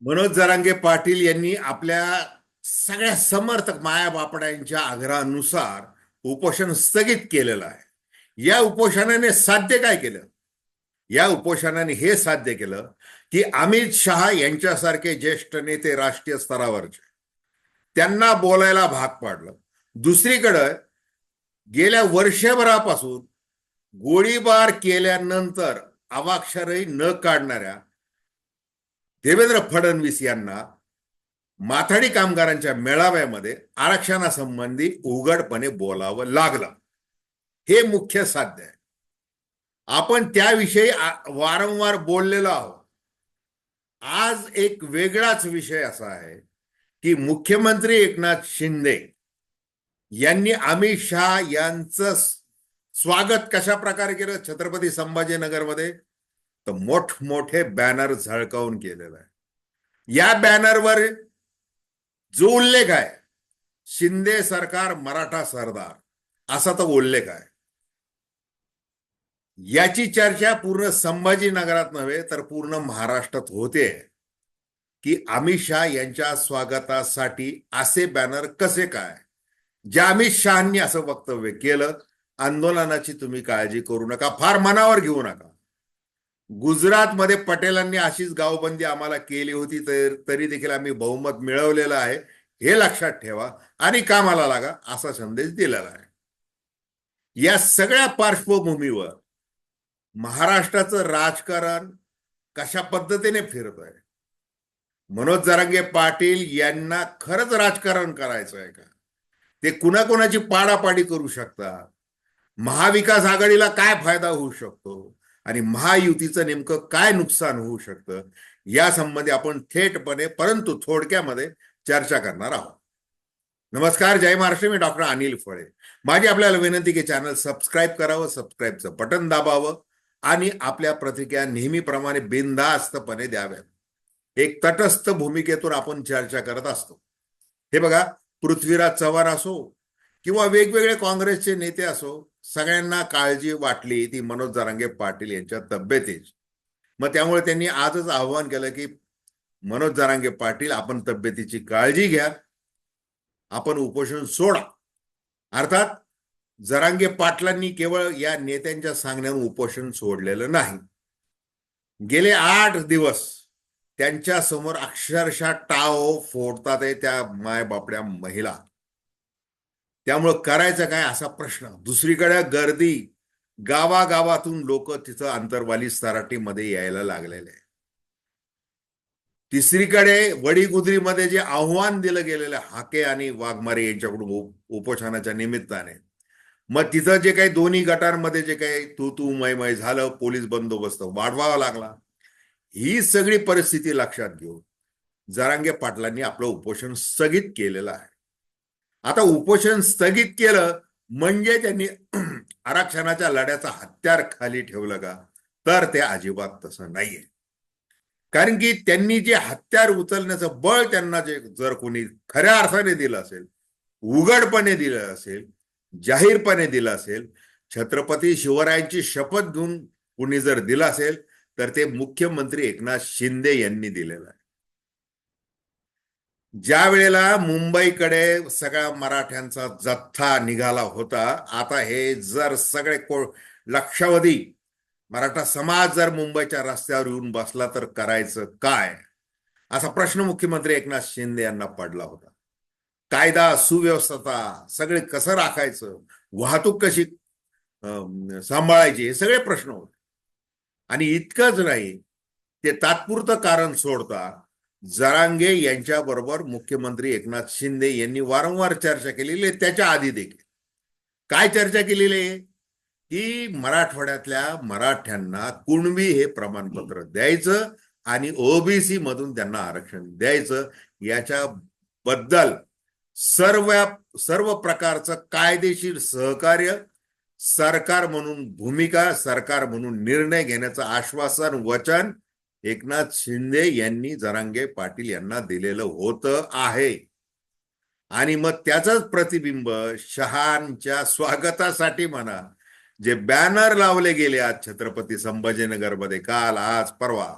मनोज जरांगे पाटील यांनी आपल्या सगळ्या समर्थक माया बापड्यांच्या आग्रहानुसार उपोषण स्थगित केलेलं आहे. या उपोषणाने साध्य काय केलं? या उपोषणाने हे साध्य केलं की अमित शहा यांच्यासारखे ज्येष्ठ नेते राष्ट्रीय स्तरावरचे त्यांना बोलायला भाग पाडलं. दुसरीकडं गेल्या वर्षभरापासून गोळीबार केल्यानंतर अवाक्षरही न काढणाऱ्या देवेंद्र फडणवीस यांना माथाडी कामगारांच्या मेळाव्यामध्ये आरक्षणासंबंधी उघडपणे बोलावं लागलं. हे मुख्य साध्य आहे. आपण त्याविषयी वारंवार बोललेलो आहोत. आज एक वेगळाच विषय असा आहे की मुख्यमंत्री एकनाथ शिंदे यांनी अमित शहा यांचं स्वागत कशा प्रकारे केलं? छत्रपती संभाजीनगरमध्ये तर मोठमोठे बॅनर झळकावून केलेलं आहे. या बॅनरवर जो उल्लेख आहे शिंदे सरकार मराठा सरदार असा तो उल्लेख आहे. याची चर्चा पूर्ण संभाजीनगरात नव्हे तर पूर्ण महाराष्ट्रात होते. की अमित शहा यांच्या स्वागतासाठी असे बॅनर कसे काय? ज्या अमित शहानी असं वक्तव्य केलं आंदोलनाची तुम्ही काळजी करू नका फार मनावर घेऊ नका. गुजरातमध्ये पटेलांनी अशीच गावबंदी आम्हाला केली होती तर तरी देखील आम्ही बहुमत मिळवलेलं आहे. हे लक्षात ठेवा आणि कामाला लागा असा संदेश दिलेला आहे. या सगळ्या पार्श्वभूमीवर महाराष्ट्राचं राजकारण कशा पद्धतीने फिरत आहे मनोज जरांगे पाटील यांना खरंच राजकारण करायचं आहे का? ते कुणाकुणाची पाडापाडी करू शकतात? महाविकास आघाडीला काय फायदा होऊ शकतो? आणि महायुतीचं नेमकं काय नुकसान होऊ शकतं या संबंधी आपण थेटपणे परंतु थोडक्यामध्ये चर्चा करणार आहोत. नमस्कार जय महाराष्ट्र. मी डॉक्टर अनिल फळे. माझी आपल्याला विनंती की चॅनल सबस्क्राईब करावं सबस्क्राईबचं बटन दाबावं आणि आपल्या प्रतिक्रिया नेहमीप्रमाणे बिनधास्तपणे द्याव्यात. एक तटस्थ भूमिकेतून आपण चर्चा करत असतो. हे बघा पृथ्वीराज चव्हाण असो किंवा वेगवेगळे काँग्रेसचे नेते असो सगळ्यांना काळजी वाटली ती मनोज जरांगे पाटील यांच्या तब्येतीची. मग त्यामुळे त्यांनी आजच आवाहन केलं की मनोज जरांगे पाटील आपण तब्येतीची काळजी घ्या. आपण उपोषण सोडा. अर्थात जरांगे पाटलांनी केवळ या नेत्यांच्या सांगण्यावर उपोषण सोडलेलं नाही. गेले आठ दिवस त्यांच्यासमोर अक्षरशः टाव फोडतात आहे त्या मायबापड्या महिला. त्यामुळं करायचं काय असा प्रश्न. दुसरीकडे गर्दी गावागावातून लोक तिथं अंतरवाली सराटीमध्ये यायला लागलेले आहे तिसरीकडे वडीगुद्रीमध्ये जे आव्हान दिलं गेलेलं हाके आणि वाघमारे यांच्याकडून उपोषणाच्या निमित्ताने. मग तिथं जे काही दोन्ही गटांमध्ये जे काही तू तू मयमय झालं पोलीस बंदोबस्त वाढवावा लागला. ही सगळी परिस्थिती लक्षात घेऊन जरांगे पाटलांनी आपलं उपोषण स्थगित केलेलं आहे. आता उपोषण स्थगित केलं म्हणजे त्यांनी आरक्षणाच्या लढ्याचा हत्यार खाली ठेवलं का? तर ते अजिबात तसं नाहीये. कारण की त्यांनी जे हत्यार उचलण्याचं बळ त्यांना जे जर कोणी खऱ्या अर्थाने दिलं असेल उघडपणे दिलं असेल जाहीरपणे दिलं असेल छत्रपती शिवरायांची शपथ घेऊन कुणी जर दिलं असेल तर ते मुख्यमंत्री एकनाथ शिंदे यांनी दिलेलं आहे. ज्या वेळेला मुंबईकडे सगळ्या मराठ्यांचा जथ्था निघाला होता आता हे जर सगळे को लक्षावधी मराठा समाज जर मुंबईच्या रस्त्यावर येऊन बसला तर करायचं काय? असा प्रश्न मुख्यमंत्री एकनाथ शिंदे यांना पडला होता. कायदा सुव्यवस्था सगळे कसं राखायचं? वाहतूक कशी अं, सांभाळायची? हे सगळे प्रश्न होते. आणि इतकंच नाही ते तात्पुरतं कारण सोडता जरांगे यांच्याबरोबर मुख्यमंत्री एकनाथ शिंदे यांनी वारंवार चर्चा केलेली आहे. त्याच्या आधी देखील. काय चर्चा केलेली आहे? की मराठवाड्यातल्या मराठ्यांना कुणबी हे प्रमाणपत्र द्यायचं आणि ओबीसी मधून त्यांना आरक्षण द्यायचं याच्या बद्दल सर्व सर्व प्रकारचं कायदेशीर सहकार्य सरकार म्हणून भूमिका सरकार म्हणून निर्णय घेण्याचं आश्वासन वचन एकनाथ शिंदे यांनी जरांगे पाटील यांना दिलेलं होतं आहे. आणि मग त्याचंच प्रतिबिंब शहांच्या स्वागतासाठी म्हणा जे बॅनर लावले गेले आज छत्रपती संभाजीनगरमध्ये काल आज परवा.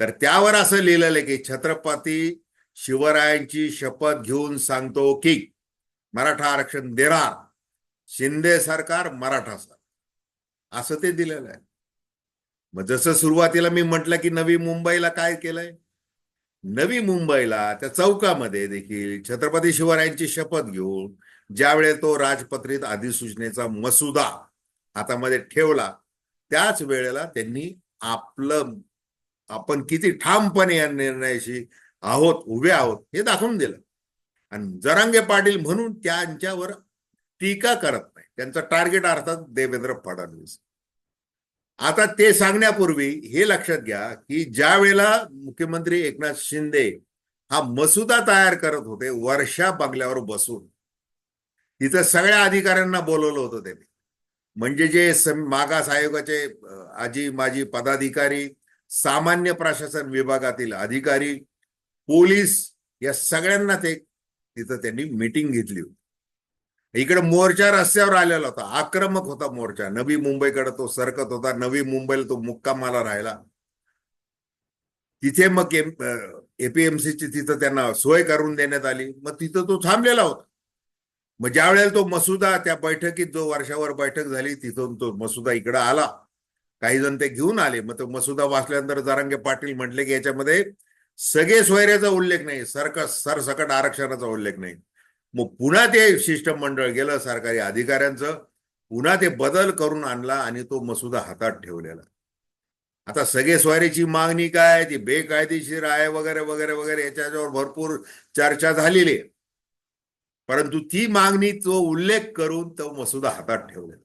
तर त्यावर असं लिहिलेलं आहे की छत्रपती शिवरायांची शपथ घेऊन सांगतो की मराठा आरक्षण देणार शिंदे सरकार मराठा सरकार. असं ते दिलेलं आहे. मग जसं सुरुवातीला मी म्हटलं की नवी मुंबईला काय केलंय? नवी मुंबईला त्या चौकामध्ये देखील छत्रपती शिवरायांची शपथ घेऊन ज्यावेळेस तो राजपत्रित अधिसूचनेचा मसुदा हातामध्ये ठेवला त्याच वेळेला त्यांनी आपलं आपण किती ठामपणे या निर्णयाशी आहोत उभे आहोत हे दाखवून दिलं. आणि जरांगे पाटील म्हणून त्यांच्यावर टीका करत नाही. त्यांचं टार्गेट अर्थात देवेंद्र फडणवीस. आता ते सांगण्यापूर्वी हे लक्षात घ्या की ज्या वेळेला मुख्यमंत्री एकनाथ शिंदे हा मसुदा तयार करत होते वर्षा बंगल्यावर बसून तिथं सगळ्या अधिकाऱ्यांना बोलवलं होतं त्यांनी. म्हणजे जे मागास आयोगाचे आजी माजी पदाधिकारी सामान्य प्रशासन विभागातील अधिकारी पोलीस या सगळ्यांना ते तिथं त्यांनी मीटिंग घेतली होती. इकडे मोर्चा रस्त्यावर आलेला होता. आक्रमक होता मोर्चा. नवी मुंबईकडे तो सरकत होता. नवी मुंबईला तो मुक्कामाला राहिला. तिथे मग एपीएमसीची तिथं त्यांना सोय करून देण्यात आली. मग तिथं तो थांबलेला होता. मग ज्या वेळेला तो मसुदा त्या बैठकीत जो वर्षावर बैठक झाली तिथून तो मसुदा इकडं आला. काही जण ते घेऊन आले. मग तो मसुदा वाचल्यानंतर जरांगे पाटील म्हटले की याच्यामध्ये सगळे सोयऱ्याचा उल्लेख नाही. सरकस सरसकट आरक्षणाचा उल्लेख नाही. मग पुन्हा ते शिष्टमंडळ गेलं सरकारी अधिकाऱ्यांचं. पुन्हा ते बदल करून आणला आणि तो मसुदा हातात ठेवलेला. आता सगळे स्वारीची मागणी काय? ती बेकायदेशीर आहे वगैरे वगैरे वगैरे याच्यावर भरपूर चर्चा झालेली आहे. परंतु ती मागणी तो उल्लेख करून तो मसुदा हातात ठेवलेला.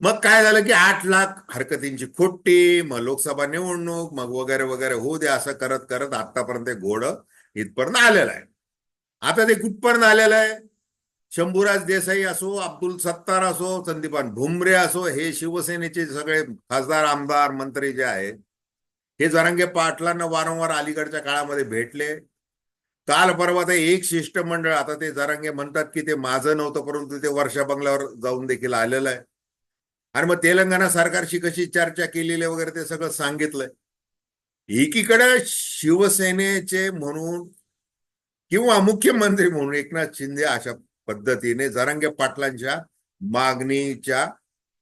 मग काय झालं की आठ लाख हरकतींची खोट्टी मग लोकसभा निवडणूक मग वगैरे वगैरे होऊ दे असं करत करत आतापर्यंत घोडं इथपर्यंत आलेलं आहे. आता ते कुठपर्यंत आलेलं आहे? शंभूराज देसाई असो अब्दुल सत्तार असो संदीपान भुमरे असो हे शिवसेनेचे सगळे खासदार आमदार मंत्री जे आहेत हे जरांगे पाटलांना वारंवार अलीकडच्या काळामध्ये भेटले. काल परवा ते एक शिष्टमंडळ आता ते जरांगे म्हणतात की ते माझं नव्हतं परंतु ते वर्षा बंगल्यावर जाऊन देखील आलेलं आहे. आणि मग तेलंगणा सरकारशी कशी चर्चा केलेली आहे वगैरे ते सगळं सांगितलंय. एकीकडे शिवसेनेचे म्हणून किंवा मुख्यमंत्री म्हणून एकनाथ शिंदे अशा पद्धतीने जरांगे पाटलांच्या मागणीच्या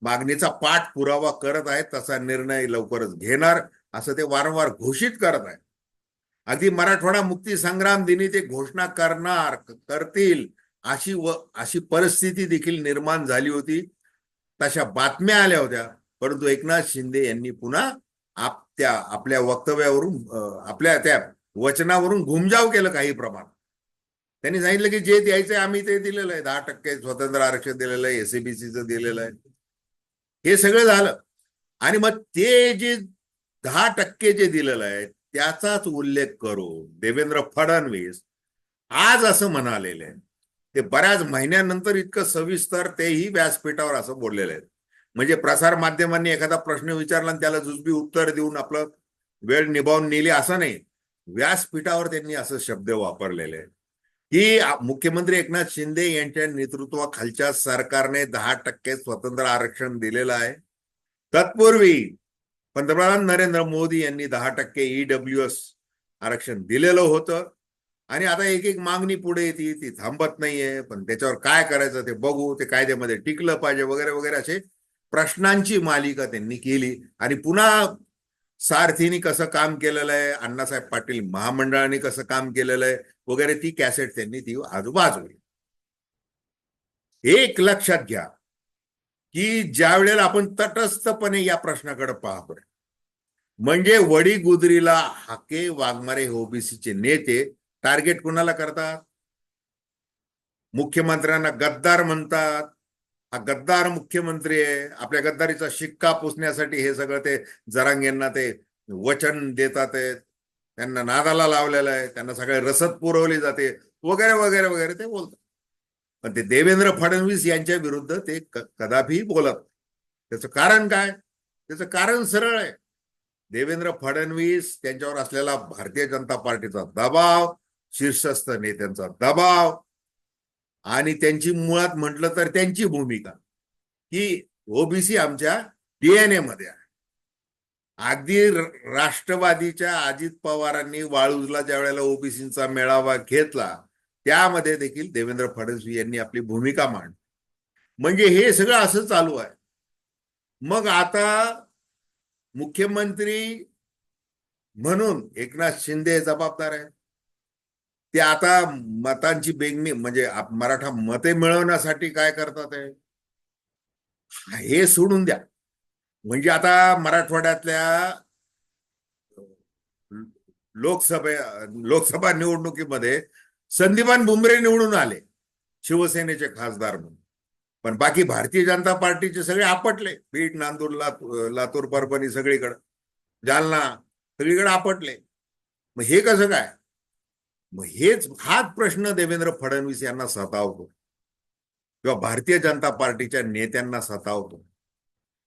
मागणीचा पाठपुरावा करत आहेत तसा निर्णय लवकरच घेणार असं ते वारंवार घोषित करत आहे अगदी मराठवाडा मुक्ती संग्राम दिनी ते घोषणा करणार करतील अशी व अशी परिस्थिती देखील निर्माण झाली होती. तशा बातम्या आल्या होत्या परंतु एकनाथ शिंदे यांनी पुन्हा आप त्या आपल्या वक्तव्यावरून आपल्या त्या वचनावरून घुमजाव केलं काही प्रमाणात. त्यांनी सांगितलं की जे द्यायचंय आम्ही ते दिलेलं आहे. दहा टक्के स्वतंत्र आरक्षण दिलेलं आहे एसीबीसीचं दिलेलं आहे. हे सगळं झालं. आणि मग ते जे दहा टक्के जे दिलेलं आहे त्याचाच उल्लेख करून देवेंद्र फडणवीस आज असं म्हणालेले आहे ते बऱ्याच महिन्यानंतर इतकं सविस्तर तेही व्यासपीठावर असं बोललेले आहेत. म्हणजे प्रसार माध्यमांनी एखादा प्रश्न विचारला आणि त्याला जुजबी उत्तर देऊन आपलं वेळ निभावून नेली असं नाही. व्यासपीठावर त्यांनी असं शब्द वापरलेले आहेत. की मुख्यमंत्री एकनाथ शिंदे यांच्या नेतृत्वाखालच्या सरकारने दहा टक्के स्वतंत्र आरक्षण दिलेलं आहे. तत्पूर्वी पंतप्रधान नरेंद्र मोदी यांनी दहा टक्के ईडब्ल्यू एस आरक्षण दिलेलं होतं. आणि आता एक एक मागणी पुढे येते ती थांबत नाहीये. पण त्याच्यावर काय करायचं ते बघू ते कायद्यामध्ये टिकलं पाहिजे वगैरे वगैरे असे प्रश्नांची मालिका त्यांनी केली. आणि पुन्हा सारथीनी कसं काम केलेलं आहे अण्णासाहेब पाटील महामंडळाने कसं काम केलेलं आहे वगैरे ती कॅसेट त्यांनी ती आज वाजवली एक लक्षात घ्या की ज्या वेळेला आपण तटस्थपणे या प्रश्नाकडे पाहतोय म्हणजे वडी गुजरीला हाके वाघमारे ओबीसीचे नेते टार्गेट कुणाला करतात? मुख्यमंत्र्यांना गद्दार म्हणतात हा गद्दार मुख्यमंत्री आहे. आपल्या गद्दारीचा शिक्का पुसण्यासाठी हे सगळं ते जरांगेंना ते वचन देतात आहेत. त्यांना नादाला लावलेलं आहे. त्यांना सगळे रसद पुरवली जाते. वगैरे वगैरे वगैरे ते बोलतात. पण ते देवेंद्र फडणवीस यांच्या विरुद्ध ते कदापि बोलत त्याचं कारण काय? त्याचं कारण सरळ आहे. देवेंद्र फडणवीस त्यांच्यावर असलेला भारतीय जनता पार्टीचा दबाव शीर्षस्थ नेत्यांचा दबाव आणि त्यांची मुळात म्हटलं तर त्यांची भूमिका की ओबीसी आमच्या डीएनए मध्ये आहे. अगदी राष्ट्रवादीच्या अजित पवारांनी वाळूजला ज्या वेळेला ओबीसीचा मेळावा घेतला त्यामध्ये देखील देवेंद्र फडणवीस यांनी आपली भूमिका मांड म्हणजे हे सगळं असं चालू आहे. मग आता मुख्यमंत्री म्हणून एकनाथ शिंदे जबाबदार आहे ते आता मतांची बेगमी म्हणजे मराठा मते मिळवण्यासाठी काय करतात हे सोडून द्या. म्हणजे आता मराठवाड्यातल्या लोकसभे लोकसभा निवडणुकीमध्ये संदीपान बुमरे निवडून आले शिवसेनेचे खासदार म्हणून. पण बाकी भारतीय जनता पार्टीचे सगळे आपटले. बीड नांदूर लातूर लातूर परभणी सगळीकडे. जालना सगळीकडे आपटले. मग हे कसं काय? मग हेच हाच प्रश्न देवेंद्र फडणवीस यांना सतावतो. किंवा भारतीय जनता पार्टीच्या नेत्यांना सतावतो.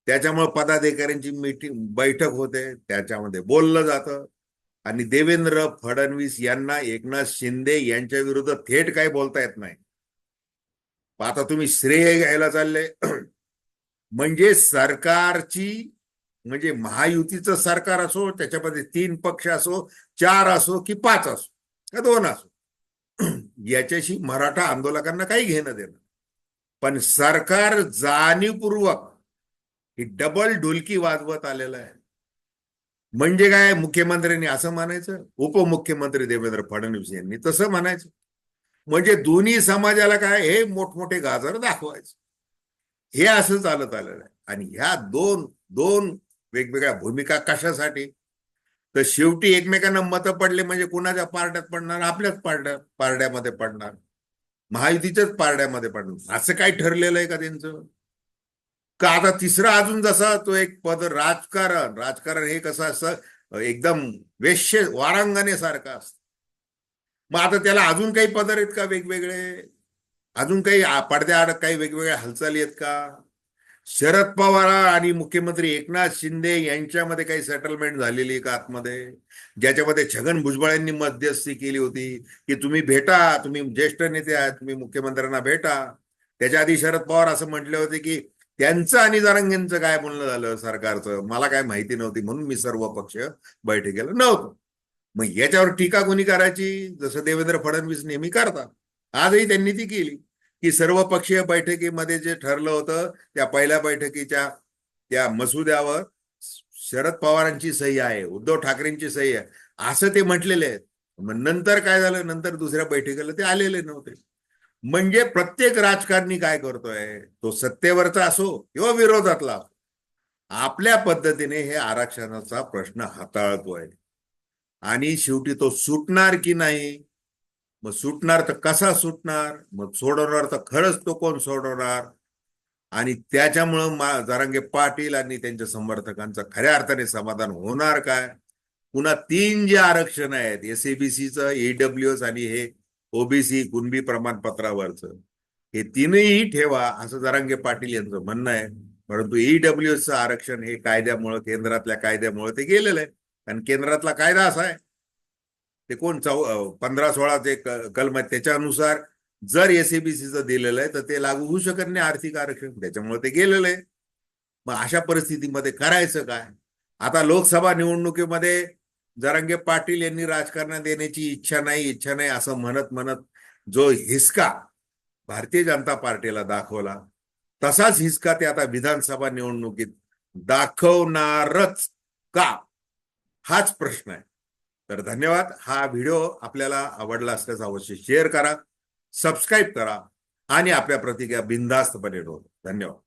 त्याच्यामुळे पदाधिकाऱ्यांची मीटिंग बैठक होते त्याच्यामध्ये बोललं जातं. आणि देवेंद्र फडणवीस यांना एकनाथ शिंदे यांच्या विरुद्ध थेट काही बोलता येत नाही. आता तुम्ही श्रेय घ्यायला चालले. म्हणजे सरकारची म्हणजे महायुतीचं सरकार असो त्याच्यामध्ये तीन पक्ष असो चार असो की पाच असो. का दोन असो? याच्याशी मराठा आंदोलकांना काही घेणं देणं पण सरकार जाणीवपूर्वक ही डबल ढोलकी वाजवत आलेलं आहे. म्हणजे काय? मुख्यमंत्र्यांनी असं म्हणायचं? उपमुख्यमंत्री देवेंद्र फडणवीस यांनी तसं म्हणायचं. म्हणजे दोन्ही समाजाला काय? हे मोठमोठे गाजर दाखवायचं. हे असं चालत आलेलं आहे. आणि ह्या दोन दोन वेगवेगळ्या भूमिका कशासाठी? तर शेवटी एकमेकांना मतं पडले म्हणजे कुणाच्या पारड्यात पडणार? आपल्याच पारड्या पारड्यामध्ये पडणार. महायुतीच्याच पारड्यामध्ये पडणार. असं काय ठरलेलं आहे का त्यांचं? का आता तिसरा अजून जसा तो एक पद राजकारण राजकारण हे कसं असं एकदम वेश्य वारांगणे सारखं असतं. मग आता त्याला अजून काही पदर आहेत का वेगवेगळे? अजून काही पडद्याआड काही वेगवेगळ्या हालचाली आहेत का? शरद पवार आणि मुख्यमंत्री एकनाथ शिंदे यांच्यामध्ये काही सेटलमेंट झालेली आहे का आतमध्ये? ज्याच्यामध्ये छगन भुजबळ यांनी मध्यस्थी केली होती की तुम्ही भेटा तुम्ही ज्येष्ठ नेते आहात तुम्ही मुख्यमंत्र्यांना भेटा. त्याच्या आधी शरद पवार असं म्हटले होते की त्यांचं आणि जरांगेंचं काय बोलणं झालं सरकारचं? मला काय माहिती नव्हती म्हणून मी सर्व पक्ष बैठकीला नव्हतो. मग याच्यावर टीका कोणी करायची? जसं देवेंद्र फडणवीस नेहमी करतात. आजही त्यांनी ती केली. की सर्वपक्षीय बैठकीमध्ये जे ठरलं होतं त्या पहिल्या बैठकीच्या त्या मसुद्यावर शरद पवारांची सही आहे उद्धव ठाकरेंची सही आहे असं ते म्हटलेले आहेत. मग नंतर काय झालं? नंतर दुसऱ्या बैठकीला ते आलेले नव्हते. म्हणजे प्रत्येक राजकारणी काय करतोय? तो सत्तेवरचा असो किंवा विरोधातला आपल्या पद्धतीने हे आरक्षणाचा प्रश्न हाताळतोय. आणि शेवटी तो सुटणार की नाही? मग सुटणार तर कसा सुटणार? मग सोडवणार तर खरंच तो कोण सोडवणार? आणि त्याच्यामुळं मा जरांगे पाटील आणि त्यांच्या समर्थकांचं खऱ्या अर्थाने समाधान होणार काय? पुन्हा तीन जे आरक्षण आहेत एसएबीसीचं ईडब्ल्यू एस आणि हे ओबीसी कुणबी प्रमाणपत्रावरचं हे तीनही ठेवा असं जरांगे पाटील यांचं म्हणणं आहे. परंतु ईडब्ल्यूएसचं आरक्षण हे कायद्यामुळं केंद्रातल्या कायद्यामुळं ते गेलेलं आहे. कारण केंद्रातला कायदा असा आहे ते कोण चौ पंधरा सोळा जे कलम आहेत त्याच्यानुसार जर एसएबीसीचं दिलेलं आहे तर ते लागू होऊ शकत नाही आर्थिक आरक्षण. त्याच्यामुळे ते गेलेलं आहे. मग अशा परिस्थितीमध्ये करायचं काय? आता लोकसभा निवडणुकीमध्ये जरांगे पाटील यांनी राजकारणात देण्याची इच्छा नाही इच्छा नाही असं म्हणत म्हणत जो हिसका भारतीय जनता पार्टीला दाखवला तसाच हिसका ते आता विधानसभा निवडणुकीत दाखवणारच का? हाच प्रश्न आहे. तर धन्यवाद. हा व्हिडिओ आपल्याला आवडला असल्यास अवश्य शेअर करा सबस्क्राईब करा आणि आपल्या प्रतिक्रिया बिनधास्तपणे ठेवतो धन्यवाद.